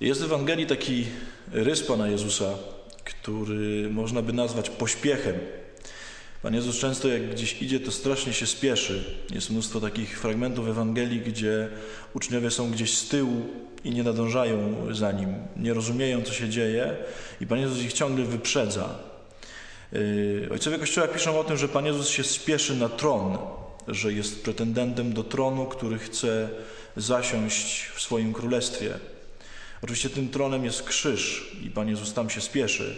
Jest w Ewangelii taki rys Pana Jezusa, który można by nazwać pośpiechem. Pan Jezus często jak gdzieś idzie, to strasznie się spieszy. Jest mnóstwo takich fragmentów Ewangelii, gdzie uczniowie są gdzieś z tyłu i nie nadążają za Nim, nie rozumieją, co się dzieje i Pan Jezus ich ciągle wyprzedza. Yy, ojcowie Kościoła piszą o tym, że Pan Jezus się spieszy na tron, że jest pretendentem do tronu, który chce zasiąść w swoim królestwie. Oczywiście tym tronem jest krzyż i Pan Jezus tam się spieszy.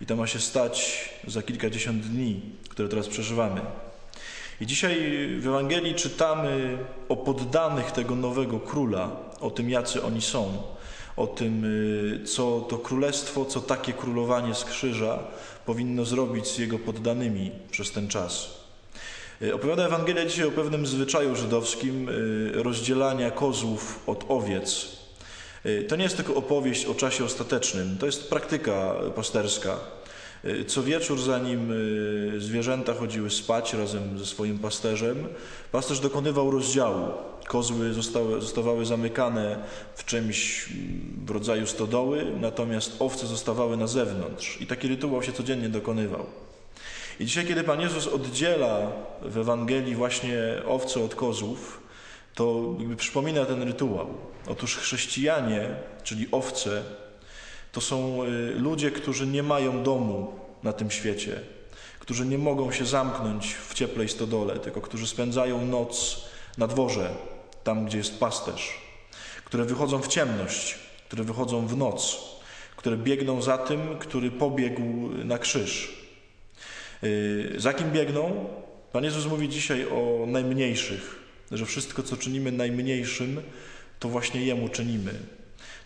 I to ma się stać za kilkadziesiąt dni, które teraz przeżywamy. I dzisiaj w Ewangelii czytamy o poddanych tego nowego króla, o tym, jacy oni są, o tym, y, co to królestwo, co takie królowanie z krzyża powinno zrobić z jego poddanymi przez ten czas. Y, opowiada Ewangelia dzisiaj o pewnym zwyczaju żydowskim y, rozdzielania kozłów od owiec. Y, to nie jest tylko opowieść o czasie ostatecznym, to jest praktyka pasterska. Y, co wieczór, zanim y, zwierzęta chodziły spać razem ze swoim pasterzem, pasterz dokonywał rozdziału. Kozły zostały, zostawały zamykane w czymś mm, w rodzaju stodoły, natomiast owce zostawały na zewnątrz. I taki rytuał się codziennie dokonywał. I dzisiaj, kiedy Pan Jezus oddziela w Ewangelii właśnie owce od kozłów, to jakby przypomina ten rytuał. Otóż chrześcijanie, czyli owce, to są y, ludzie, którzy nie mają domu na tym świecie, którzy nie mogą się zamknąć w cieplej stodole, tylko którzy spędzają noc na dworze, tam gdzie jest pasterz, które wychodzą w ciemność, które wychodzą w noc, które biegną za tym, który pobiegł na krzyż. Y, za kim biegną? Pan Jezus mówi dzisiaj o najmniejszych, że wszystko, co czynimy najmniejszym, to właśnie Jemu czynimy.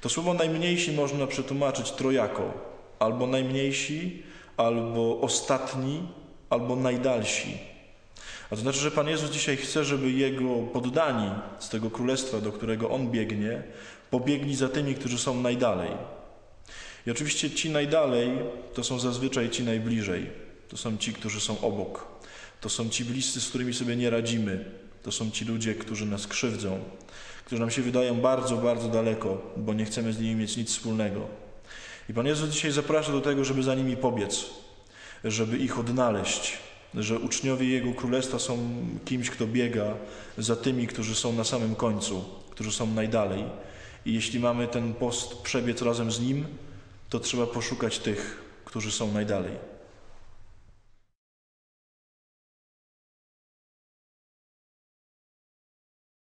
To słowo najmniejsi można przetłumaczyć trojako. Albo najmniejsi, albo ostatni, albo najdalsi. A to znaczy, że Pan Jezus dzisiaj chce, żeby Jego poddani z tego królestwa, do którego On biegnie, pobiegli za tymi, którzy są najdalej. I oczywiście ci najdalej to są zazwyczaj ci najbliżej. To są ci, którzy są obok. To są ci bliscy, z którymi sobie nie radzimy. To są ci ludzie, którzy nas krzywdzą, którzy nam się wydają bardzo, bardzo daleko, bo nie chcemy z nimi mieć nic wspólnego. I Pan Jezus dzisiaj zaprasza do tego, żeby za nimi pobiec, żeby ich odnaleźć, że uczniowie Jego Królestwa są kimś, kto biega za tymi, którzy są na samym końcu, którzy są najdalej. I jeśli mamy ten post przebiec razem z Nim, to trzeba poszukać tych, którzy są najdalej.